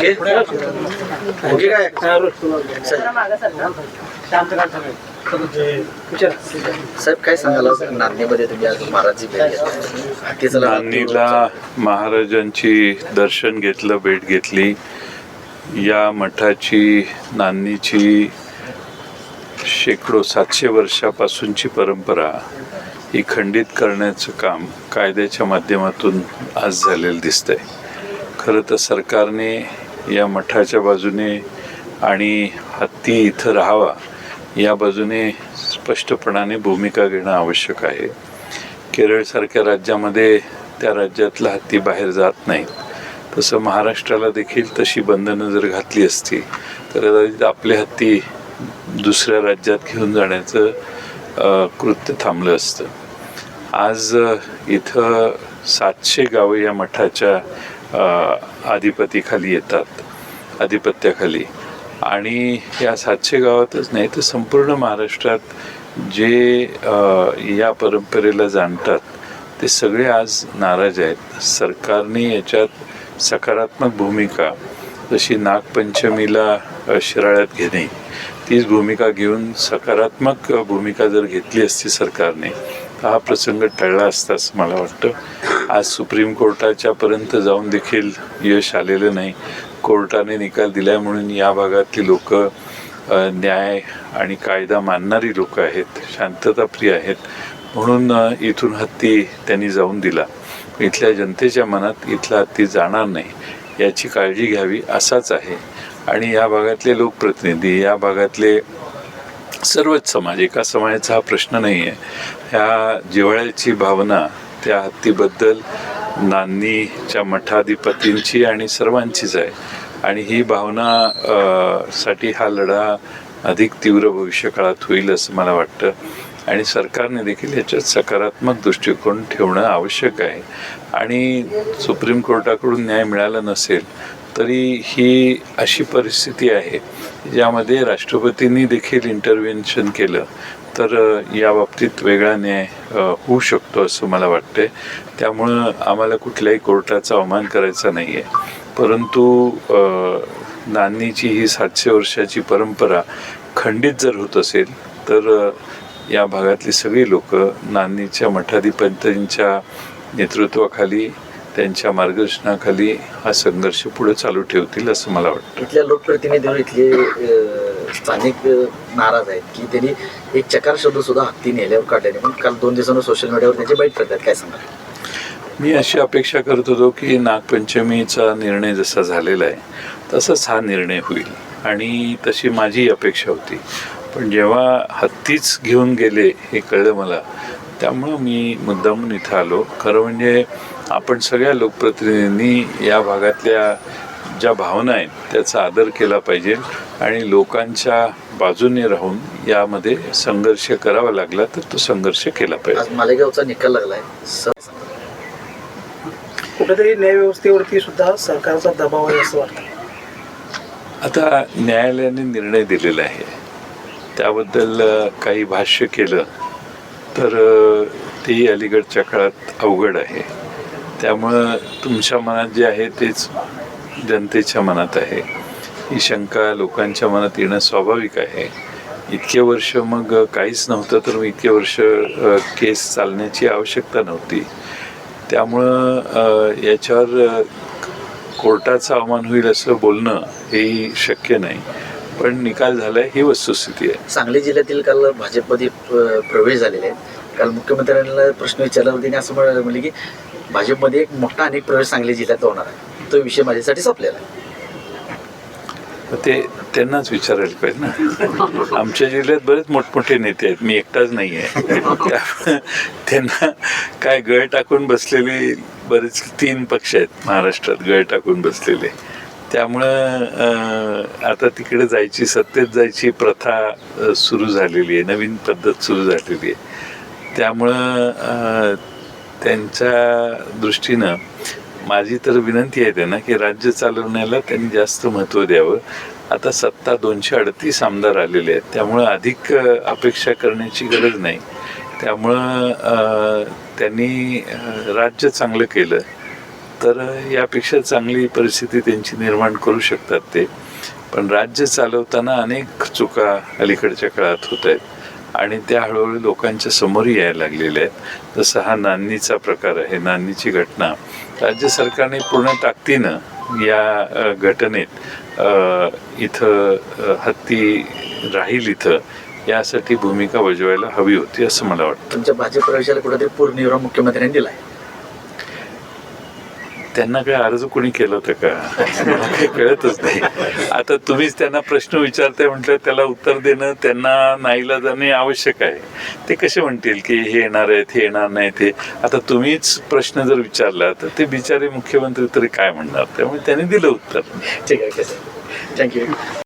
Okay okay काय? साहेब काय सांगाल? आज नांदणीमध्ये तुम्ही आज महाराजची भेट घेतली. दर्शन घेतलं भेट घेतली. या मठाची नांदणीची शेकडो सातशे वर्षापासूनची परंपरा ही खंडित करण्याचं काम कायद्याच्या माध्यमातून आज झालेलं दिसतंय. खरं तर सरकारने या मठाच्या बाजूने आणि हत्ती इथं राहावा या बाजूने स्पष्टपणाने भूमिका घेणं आवश्यक आहे. केरळसारख्या राज्यामध्ये त्या राज्यातला हत्ती बाहेर जात नाही. तसं महाराष्ट्राला देखील तशी बंधनं जर घातली असती तर कदाचित आपले हत्ती दुसऱ्या राज्यात घेऊन जाण्याचं कृत्य थांबलं असतं. आज इथं सातशे गावं या मठाच्या आधिपतीखाली अधिपतीखाली येतात आधिपत्याखाली आणि या सातशे गावातच नाही तर संपूर्ण महाराष्ट्रात जे या परंपरेला जाणतात ते सगळे आज नाराज आहेत. सरकारने याच्यात सकारात्मक भूमिका जशी नागपंचमीला शिराळ्यात घेणे तीच भूमिका घेऊन सकारात्मक भूमिका जर घेतली असती सरकारने हा प्रसंग टळला असता असं मला वाटतं. आज सुप्रीम कोर्टाच्या पर्यंत जाऊन देखील यश आलेलं नाही. कोर्टाने निकाल दिलाय म्हणून या भागातली लोक न्याय आणि कायदा मानणारी लोक आहेत शांतताप्रिय आहेत म्हणून इथून हत्ती त्यांनी जाऊन दिला. इथल्या जनतेच्या मनात इथला हत्ती जाणार नाही याची काळजी घ्यावी असाच आहे. आणि या भागातले लोकप्रतिनिधी या भागातले सर्वच समाज एका समाजाचा हा प्रश्न नाही आहे ह्या जिव्हाळ्याची भावना त्या हत्तीबद्दल नानीच्या मठाधिपतींची आणि सर्वांचीच आहे. आणि ही भावना साठी हा लढा अधिक तीव्र भविष्यकाळात होईल असं मला वाटतं. आणि सरकारने देखील याच्यात सकारात्मक दृष्टिकोन ठेवणं आवश्यक आहे. आणि सुप्रीम कोर्टाकडून न्याय मिळाला नसेल तरी ही अशी परिस्थिती आहे ज्यामध्ये राष्ट्रपतींनी देखील इंटरव्हेन्शन केलं. तर या बाबतीत वेगळा न्याय होऊ शकतो असं मला वाटतंय. त्यामुळं आम्हाला कुठल्याही कोर्टाचा अवमान करायचा नाही आहे परंतु नान्नीची ही सातशे वर्षाची परंपरा खंडित जर होत असेल तर या भागातली सगळी लोक नान्नीच्या मठाधिपतींच्या नेतृत्वाखाली त्यांच्या मार्गदर्शनाखाली हा संघर्ष पुढे चालू ठेवतील असं मला वाटतं. इथल्या लोकप्रतिनिधीवर इथले स्थानिक नाराज आहेत की त्यांनी एक चकार शब्द सुद्धा हत्ती नेल्यावर काढल्याने. पण काल दोन दिवसांनी सोशल मीडियावर त्याची बाईट करतात. काय सांगा मी अशी अपेक्षा करत होतो की नागपंचमीचा निर्णय जसा झालेला आहे तसाच हा निर्णय होईल. आणि तशी माझी अपेक्षा होती. पण जेव्हा हत्तीच घेऊन गेले हे कळलं मला त्यामुळं मी मुद्दामून इथं आलो. खरं म्हणजे आपण सगळ्या लोकप्रतिनिधींनी या भागातल्या ज्या भावना आहेत त्याचा आदर केला पाहिजे आणि लोकांच्या बाजूने राहून यामध्ये संघर्ष करावा लागला तर तो संघर्ष केला पाहिजे. आज मालेगावचा निकाल लागलाय. कुठेतरी न्यायव्यवस्थेवरती सुद्धा सरकारचा दबाव आहे असं वाटतं आता न्यायालयाने निर्णय दिलेला आहे. त्याबद्दल काही भाष्य केलं. तर तेही अलीकडच्या काळात अवघड आहे. त्यामुळं तुमच्या मनात जे आहे तेच जनतेच्या मनात आहे. ही शंका लोकांच्या मनात येणं स्वाभाविक आहे. इतके वर्ष मग काहीच नव्हतं तर मग इतके वर्ष केस चालण्याची आवश्यकता नव्हती. त्यामुळं याच्यावर कोर्टाचं अवमान होईल असं बोलणं हेही शक्य नाही. पण निकाल झालाय ही वस्तुस्थिती आहे. सांगली जिल्ह्यातील काल भाजपमध्ये प्रवेश झालेले आहेत. काल मुख्यमंत्र्यांना प्रश्न विचारल्यावर त्यांनी असं म्हणाले की भाजपमध्ये एक मोठा अनेक प्रवेश सांगली जिल्ह्यात होणार आहे. तो विषय माझ्यासाठी संपलेला आहे. ते त्यांनाच विचारायला पाहिजे ना. आमच्या जिल्ह्यात बरेच मोठमोठे नेते आहेत. मी एकटाच नाही आहे. त्यांना काय गळ टाकून बसलेले बरेच तीन पक्ष आहेत महाराष्ट्रात गळ टाकून बसलेले. त्यामुळं आता तिकडे जायची सत्तेत जायची प्रथा सुरू झालेली आहे. नवीन पद्धत सुरू झालेली आहे. त्यामुळं त्यांच्या दृष्टीनं माझी तर विनंती आहे त्यांना की राज्य चालवण्याला त्यांनी जास्त महत्त्व द्यावं. आता सत्ता दोनशे अडतीस आमदार आलेले आहेत. त्यामुळं अधिक अपेक्षा करण्याची गरज नाही. त्यामुळं त्यांनी राज्य चांगलं केलं. तर यापेक्षा चांगली परिस्थिती त्यांची निर्माण करू शकतात ते. पण राज्य चालवताना अनेक चुका अलीकडच्या काळात होत आहेत आणि त्या हळूहळू लोकांच्या समोरही यायला लागलेल्या आहेत. जसं हा नान्नीचा प्रकार आहे नान्नीची घटना. राज्य सरकारने पूर्ण ताकदीनं या घटनेत इथं हत्ती राहील इथं यासाठी भूमिका बजवायला हवी होती असं मला वाटतं. तुमच्या भाजप प्रवेशाला कुठेतरी पूर्णविराम मुख्यमंत्र्यांनी दिलाय. त्यांना काय अर्ज कोणी केलं होतं का? काही कळतच नाही. आता तुम्हीच त्यांना प्रश्न विचारताय म्हटलं त्याला उत्तर देणं त्यांना नाहीला जाणे आवश्यक आहे. ते कसे म्हणतील की हे येणार आहेत हे येणार नाही ते आता तुम्हीच प्रश्न जर विचारला तर ते बिचारे मुख्यमंत्री तरी काय म्हणणार? त्यामुळे त्यांनी दिलं उत्तर. ठीक आहे थँक्यू